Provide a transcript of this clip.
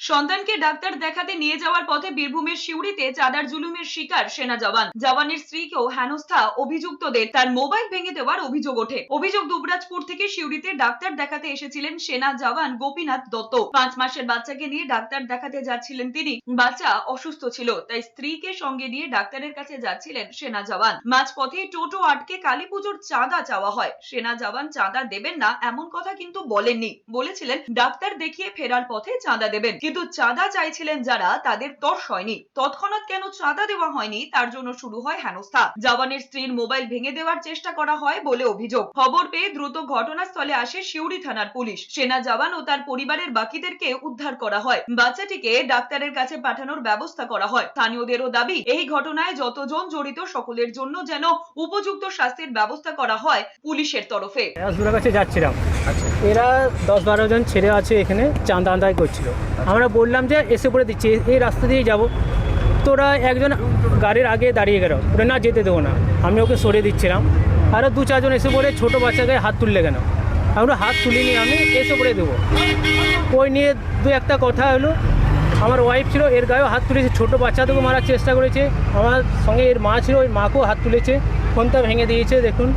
সন্তানকে ডাক্তার দেখাতে নিয়ে যাওয়ার পথে বীরভূমের সিউড়িতে চাঁদার জুলুমের শিকার সেনা জওয়ান। জওয়ানের স্ত্রীকেও হেনস্থা অভিযুক্তদের। তার মোবাইল ভেঙে দেওয়ার অভিযোগ ওঠে। অভিযোগ দুবরাজপুর থেকে সিউড়িতে ডাক্তার দেখাতে এসেছিলেন সেনা জওয়ান গোপীনাথ দত্ত। পাঁচ মাসের বাচ্চাকে নিয়ে ডাক্তার দেখাতে যাচ্ছিলেন তিনি। বাচ্চা অসুস্থ ছিল, তাই স্ত্রীকে সঙ্গে নিয়ে ডাক্তারের কাছে যাচ্ছিলেন সেনা জওয়ান। মাঝপথে টোটো আটকে কালী পুজোর চাঁদা চাওয়া হয়। সেনা জওয়ান চাঁদা দেবেন না, এমন কথা কিন্তু বলেননি। বলেছিলেন, ডাক্তার দেখিয়ে ফেরার পথে চাঁদা দেবেন। কিন্তু চাঁদা চাইছিলেন যারা, তাদের তর্স হয়নি। তৎক্ষণাৎ কেন চাঁদা দেওয়া হয়নি? তার জন্য শুরু হয় হেনস্থা। জওয়ানের স্ত্রীর মোবাইল ভেঙে দেওয়ার চেষ্টা করা হয় বলে অভিযোগ। খবর পেয়ে দ্রুত ঘটনাস্থলে আসে শিউড়ি থানার পুলিশ। সেনা জওয়ান ও তার পরিবারের বাকিদেরকে উদ্ধার করা হয়। বাচ্চাটিকে ডাক্তারের কাছে পাঠানোর ব্যবস্থা করা হয়। স্থানীয়দেরও দাবি, এই ঘটনায় যতজন জড়িত, সকলের জন্য যেন উপযুক্ত শাস্তির ব্যবস্থা করা হয় পুলিশের তরফে। কাছে যাচ্ছিলাম। এরা দশ বারো জন ছেলে আছে এখানে, চাঁদা আদায় করছিল। আমরা বললাম যে এসে পড়ে দিচ্ছি এই রাস্তা দিয়ে যাব। তোরা একজন গাড়ির আগে দাঁড়িয়ে গেল ওরা না, যেতে দেবো না। আমি ওকে সরিয়ে দিচ্ছিলাম। আরও দু চারজন এসে পড়ে ছোটো বাচ্চাকে হাত তুললে কেন? আমরা হাত তুলিনি, আমি এসে পড়ে দেবো। ওই নিয়ে দু একটা কথা হলো। আমার ওয়াইফ ছিল, এর গায়েও হাত তুলেছে, ছোটো বাচ্চাদেরকেও মারার চেষ্টা করেছে। আমার সঙ্গে এর মা ছিল, ওই মাকেও হাত তুলেছে। ফোনটা ভেঙে দিয়েছে, দেখুন।